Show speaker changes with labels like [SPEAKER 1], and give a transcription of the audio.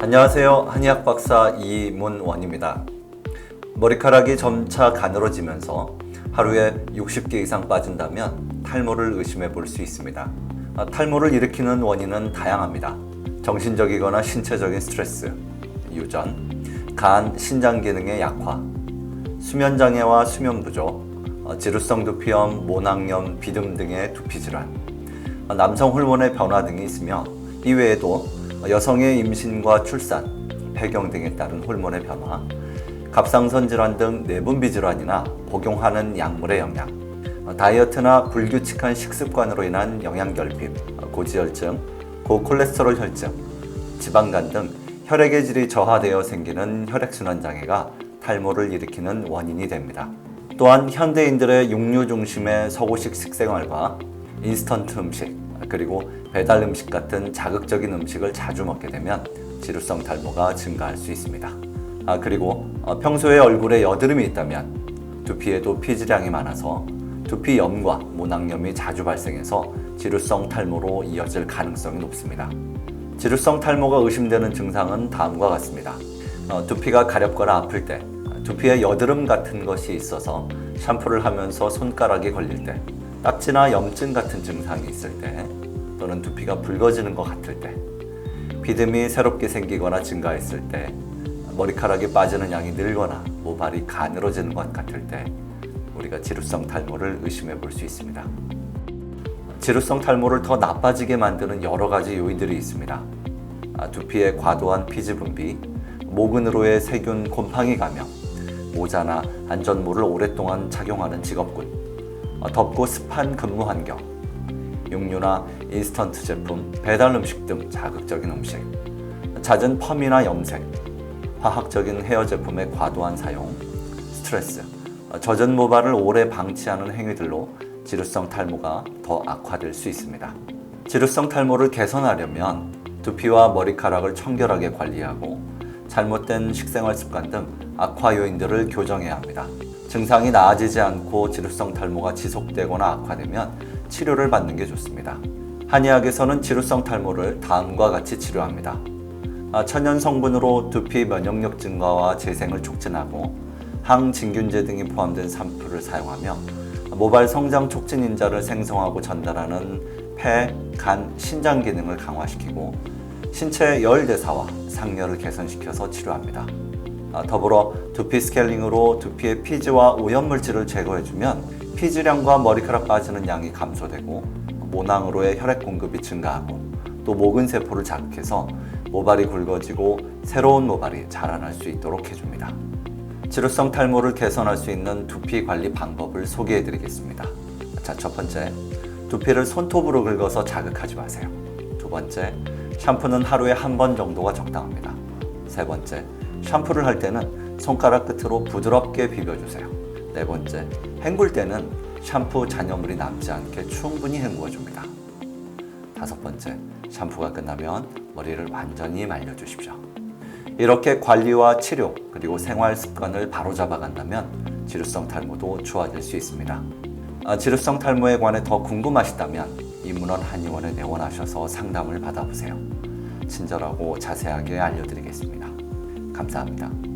[SPEAKER 1] 안녕하세요. 한의학 박사 이문원입니다. 머리카락이 점차 가늘어지면서 하루에 60개 이상 빠진다면 탈모를 의심해 볼 수 있습니다. 아, 탈모를 일으키는 원인은 다양합니다. 정신적이거나 신체적인 스트레스, 유전, 간, 신장 기능의 약화, 수면 장애와 수면 부족, 어, 지루성 두피염, 모낭염, 비듬 등의 두피 질환, 어, 남성 호르몬의 변화 등이 있으며 이 외에도 여성의 임신과 출산, 폐경 등에 따른 호르몬의 변화, 갑상선 질환 등 내분비 질환이나 복용하는 약물의 영향, 어, 다이어트나 불규칙한 식습관으로 인한 영양 결핍, 어, 고지혈증, 고콜레스테롤 혈증, 지방간 등 혈액의 질이 저하되어 생기는 혈액순환 장애가 탈모를 일으키는 원인이 됩니다. 또한 현대인들의 육류 중심의 서구식 식생활과 인스턴트 음식 그리고 배달 음식 같은 자극적인 음식을 자주 먹게 되면 지루성 탈모가 증가할 수 있습니다. 아 그리고 어, 평소에 얼굴에 여드름이 있다면 두피에도 피지량이 많아서 두피염과 모낭염이 자주 발생해서 지루성 탈모로 이어질 가능성이 높습니다. 지루성 탈모가 의심되는 증상은 다음과 같습니다. 어, 두피가 가렵거나 아플 때, 두피에 여드름 같은 것이 있어서 샴푸를 하면서 손가락이 걸릴 때, 딱지나 염증 같은 증상이 있을 때, 또는 두피가 붉어지는 것 같을 때, 비듬이 새롭게 생기거나 증가했을 때, 머리카락이 빠지는 양이 늘거나 모발이 가늘어지는 것 같을 때, 우리가 지루성 탈모를 의심해 볼 수 있습니다. 지루성 탈모를 더 나빠지게 만드는 여러 가지 요인들이 있습니다. 아, 두피의 과도한 피지 분비, 모근으로의 세균 곰팡이 감염, 모자나 안전모를 오랫동안 착용하는 직업군, 어, 덥고 습한 근무 환경, 육류나 인스턴트 제품, 배달 음식 등 자극적인 음식, 잦은 펌이나 염색, 화학적인 헤어 제품의 과도한 사용, 스트레스, 어, 젖은 모발을 오래 방치하는 행위들로 지루성 탈모가 더 악화될 수 있습니다. 지루성 탈모를 개선하려면 두피와 머리카락을 청결하게 관리하고 잘못된 식생활 습관 등 악화 요인들을 교정해야 합니다. 증상이 나아지지 않고 지루성 탈모가 지속되거나 악화되면 치료를 받는 게 좋습니다. 한의학에서는 지루성 탈모를 다음과 같이 치료합니다. 아, 천연 성분으로 두피 면역력 증가와 재생을 촉진하고 항진균제 등이 포함된 샴푸를 사용하며 모발 성장 촉진 인자를 생성하고 전달하는 폐, 간, 신장 기능을 강화시키고 신체 열 대사와 상열을 개선시켜서 치료합니다. 아, 더불어 두피 스케일링으로 두피의 피지와 오염물질을 제거해주면 피지량과 머리카락 빠지는 양이 감소되고 모낭으로의 혈액 공급이 증가하고 또 모근 세포를 자극해서 모발이 굵어지고 새로운 모발이 자라날 수 있도록 해줍니다. 지루성 탈모를 개선할 수 있는 두피 관리 방법을 소개해 드리겠습니다. 자, 첫 번째, 두피를 손톱으로 긁어서 자극하지 마세요. 두 번째, 샴푸는 하루에 한 번 정도가 적당합니다. 세 번째, 샴푸를 할 때는 손가락 끝으로 부드럽게 비벼주세요. 네 번째, 헹굴 때는 샴푸 잔여물이 남지 않게 충분히 헹구어 줍니다. 다섯 번째, 샴푸가 끝나면 머리를 완전히 말려주십시오. 이렇게 관리와 치료 그리고 생활 습관을 바로잡아 간다면 지루성 탈모도 좋아질 수 있습니다. 아, 지루성 탈모에 관해 더 궁금하시다면 이문원 한의원에 내원하셔서 상담을 받아보세요. 친절하고 자세하게 알려드리겠습니다. 감사합니다.